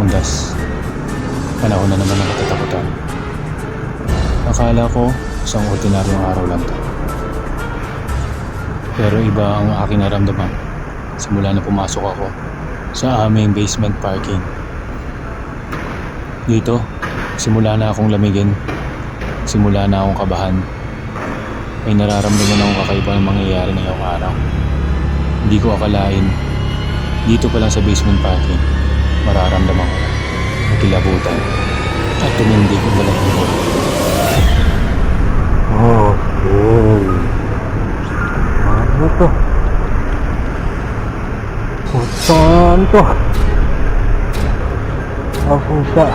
undas. Panahon na naman ng katatakutan. Akala ko isang ordinaryong araw lang to. Pero iba ang aking naramdaman simula na pumasok ako sa aming basement parking. Dito, simula na akong lamigin. Simula na akong kabahan. May nararamdaman akong kakaiba ng mangyayari ngayong araw. Hindi ko akalain. Dito pa lang sa basement parking, mararamdaman ko ang kilabutan at tumindig ang dalang mo. Okay. Ano to? Putaan to. Ang puta.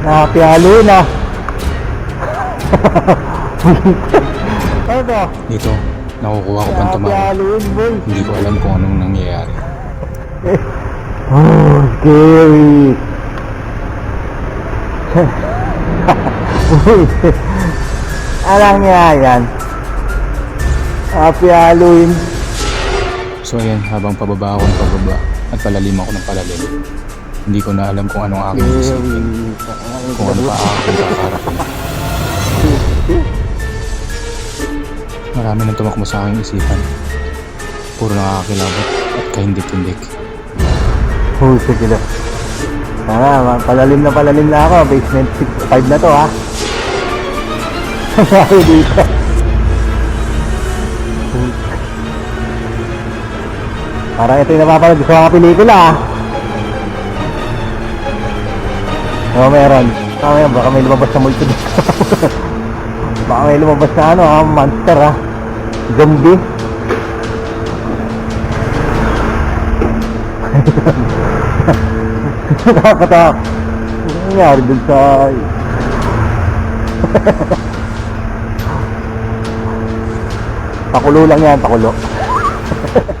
Nakapiyalo na. ano to? Dito, nakukuha ko pang tumawa. Hindi ko alam kung anong nangyayari. Oh, scary. Anong nga yan? Happy Halloween. So ayan, habang pababa ako ng pababa at palalim ako ng palalim, hindi ko na alam kung anong aking isipin, kung ano pa aking kakarapin. Marami nang tumakbo sa aking isipan. Puro nakakakilabot at kahindik-hindik. Oh, sige na. Tara, palalim na palalim na ako. Basement 6, 5 na to ha. Sabi dito. Parang ito yung napapanood sa mga pelikula ah. Oo, meron. Mamaya, baka may lumabas na multo dito. baka may lumabas na ano ah, monster ah. Zombie. Nakakatawa. Ano nangyari dun sa... pakulo lang yan, pakulo.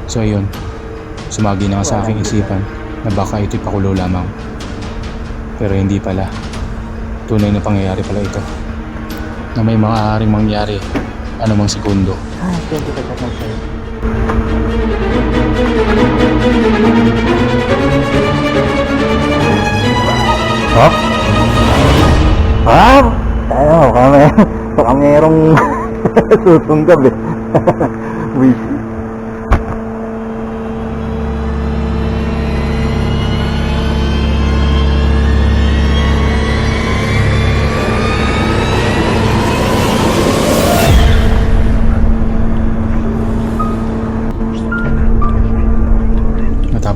So ayun, sumagi na nga sa aking isipan na baka ito'y pakulo lamang. Pero hindi pala. Tunay na pangyayari pala ito. Na may maaaring mangyari anumang segundo. Ah, 20% ng sa'yo. Ha? Ha? Tayo, baka may, baka mayroong susunggab eh. Wish.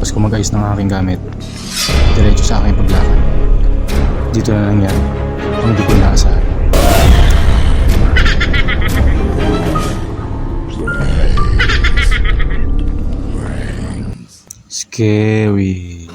Matapos ko mag-ayos ng aking gamit, diretso sa aking paglakad. Dito na nangyari ang di ko naasahan. Scary.